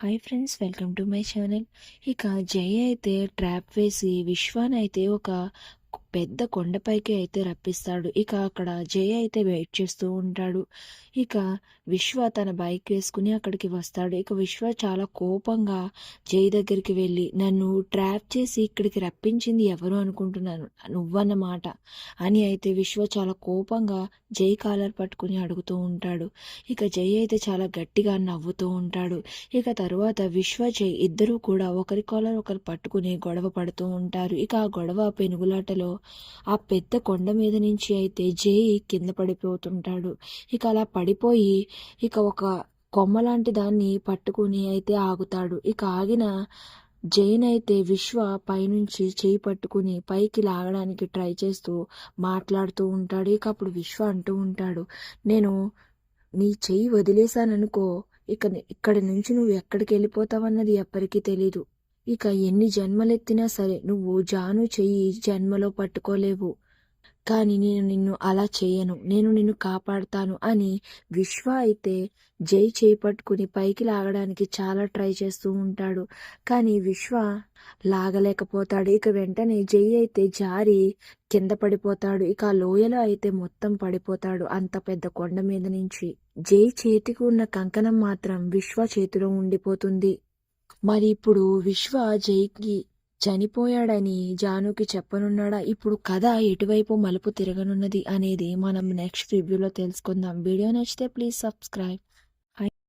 Hi friends welcome to my channel ఇక జై అయితే ట్రాప్ వేసి విశ్వాన్ అయితే ఒక పెద్ద కొండపైకి అయితే రప్పిస్తాడు. ఇక అక్కడ జై అయితే వెయిట్ చేస్తూ ఉంటాడు. ఇక విశ్వ తన బైక్ వేసుకుని అక్కడికి వస్తాడు. ఇక విశ్వ చాలా కోపంగా జై దగ్గరికి వెళ్ళి నన్ను ట్రాప్ చేసి ఇక్కడికి రప్పించింది ఎవరు అనుకుంటున్నాను? నువ్వన్నమాట? అని అయితే విశ్వ చాలా కోపంగా జై కాలర్ పట్టుకుని అడుగుతూ ఉంటాడు. ఇక జై అయితే చాలా గట్టిగా నవ్వుతూ ఉంటాడు. ఇక తరువాత విశ్వ జై ఇద్దరూ కూడా ఒకరి కాలర్ ఒకరు పట్టుకుని గొడవ పడుతూ ఉంటారు. ఇక ఆ గొడవ పెనుగులాటలో ఆ పెద్ద కొండ మీద నుంచి అయితే జేయి కింద పడిపోతుంటాడు. ఇక అలా పడిపోయి ఇక ఒక కొమ్మ లాంటి దాన్ని పట్టుకుని అయితే ఆగుతాడు. ఇక ఆగిన జైన్ అయితే విశ్వ పైనుంచి చేయి పట్టుకుని పైకి లాగడానికి ట్రై చేస్తూ మాట్లాడుతూ ఉంటాడు. ఇక అప్పుడు విశ్వ అంటూ ఉంటాడు నేను నీ చెయ్యి వదిలేశాననుకో ఇక ఇక్కడి నుంచి నువ్వు ఎక్కడికి వెళ్ళిపోతావన్నది ఎప్పటికీ తెలీదు. ఇక ఎన్ని జన్మలెత్తినా సరే నువ్వు జాను చెయ్యి జన్మలో పట్టుకోలేవు. కానీ నేను నిన్ను అలా చేయను. నేను నిన్ను కాపాడుతాను అని విశ్వ అయితే జై చేయి పట్టుకుని పైకి లాగడానికి చాలా ట్రై చేస్తూ ఉంటాడు. కానీ విశ్వ లాగలేకపోతాడు. ఇక వెంటనే జై అయితే జారి కింద పడిపోతాడు. ఇక లోయలో అయితే మొత్తం పడిపోతాడు అంత పెద్ద కొండ మీద నుంచి. జై చేతికి ఉన్న కంకణం మాత్రం విశ్వ చేతిలో ఉండిపోతుంది. మరి ఇప్పుడు విశ్వ జైకి చనిపోయాడని జానుకి చెప్పనున్నాడా? ఇప్పుడు కథ ఎటువైపు మలుపు తిరగనున్నది అనేది మనం నెక్స్ట్ రివ్యూలో తెలుసుకుందాం. వీడియో నచ్చితే ప్లీజ్ సబ్స్క్రైబ్